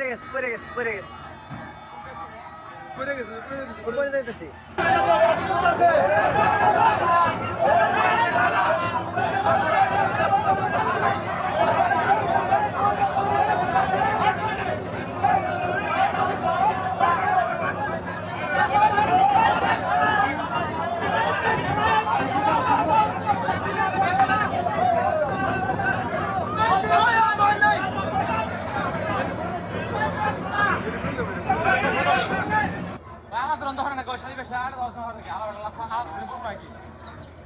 পড়ে গেছে পড়ে গেছে। পড়ে গেছে পড়ে গেছে। পড়ে যাইতেছি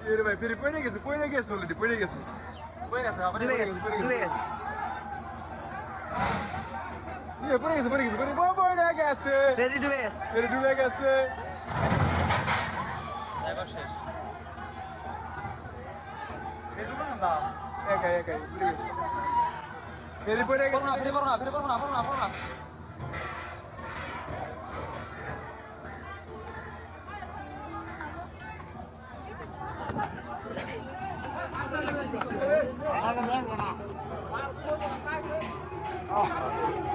এরে ভাই ফিরে পড়ে গেছে পড়ে গেছে অলরেডি পড়ে গেছে ডুবে গেছে ডুবে গেছে এ পড়ে গেছে পড়ে গেছে পড়ে পড়ে গেছে ফেরি ডুবে গেছে ফিরে ডুবে গেছে একাই একাই পড়ে গেছে ফিরে পড়ে Oh.